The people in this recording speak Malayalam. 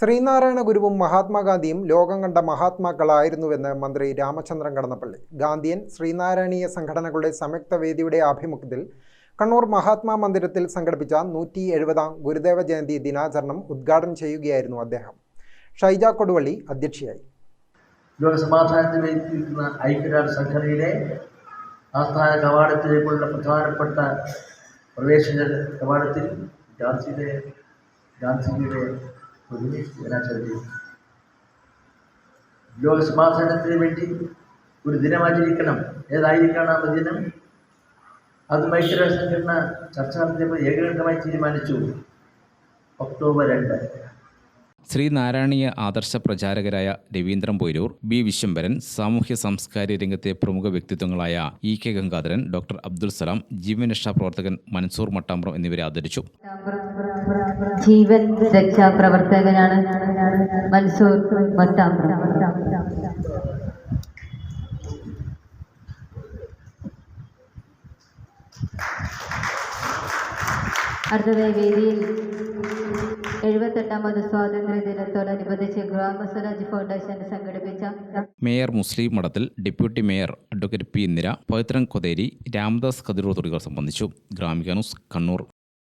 ശ്രീനാരായണ ഗുരുവും മഹാത്മാഗാന്ധിയും ലോകം കണ്ട മഹാത്മാക്കളായിരുന്നുവെന്ന് മന്ത്രി രാമചന്ദ്രൻ കടന്നപ്പള്ളി. ഗാന്ധിയൻ ശ്രീനാരായണീയ സംഘടനകളുടെ സംയുക്ത വേദിയുടെ ആഭിമുഖ്യത്തിൽ കണ്ണൂർ മഹാത്മാ മന്ദിരത്തിൽ സംഘടിപ്പിച്ച നൂറ്റി എഴുപതാം ഗുരുദേവ ജയന്തി ദിനാചരണം ഉദ്ഘാടനം ചെയ്യുകയായിരുന്നു അദ്ദേഹം. ഷൈജ കൊടുവള്ളി അധ്യക്ഷയായി. ഐക്യരാഷ്ട്ര സംഘടനയുടെ ആസ്ഥാന കവാടത്തിലേക്കുള്ള പ്രധാനപ്പെട്ട പ്രവേശന കവാടത്തിൽ ഗാന്ധിയുടെ ഗാന്ധിജിയുടെ പ്രതിമ ദിനാചരണം ലോകസമാധാനത്തിന് വേണ്ടി ഒരു ദിനം ആചരിക്കണം ഏതായിരിക്കണം ആ ദിനം അത് ഐക്യരാഷ്ട്ര സംഘടന ചർച്ച നടത്തിയപ്പോൾ ഏകകണ്ഠമായി തീരുമാനിച്ചു. ഒക്ടോബർ രണ്ട്. ശ്രീനാരായണീയ ആദർശ പ്രചാരകരായ രവീന്ദ്രൻ പൊയ്രൂർ ബി വിശ്വംബരൻ സാമൂഹ്യ സാംസ്കാരിക രംഗത്തെ പ്രമുഖ വ്യക്തിത്വങ്ങളായ E K Gangadharan doctor Abdul Salam ജീവനരക്ഷാ പ്രവർത്തകൻ മൻസൂർ മട്ടാമ്പ്രം എന്നിവരെ ആദരിച്ചു. ജീവൻ രക്ഷാ പ്രവർത്തകനാണ് മൻസൂർ മത്താപ്ര അടുത്തതായി വേദിയിൽ എഴുപത്തെട്ടാമത് സ്വാതന്ത്ര്യ ദിനത്തോടനുബന്ധിച്ച് ഗ്രാമസ്വരാജ് ഫൗണ്ടേഷൻ സംഘടിപ്പിച്ച mayor Muslih Madathil deputy mayor advocate P Indira Pavithran Kotheri Ramadas Kathiroor തുടങ്ങിയവർ സംബന്ധിച്ചു. ഗ്രാമിക കണ്ണൂർ.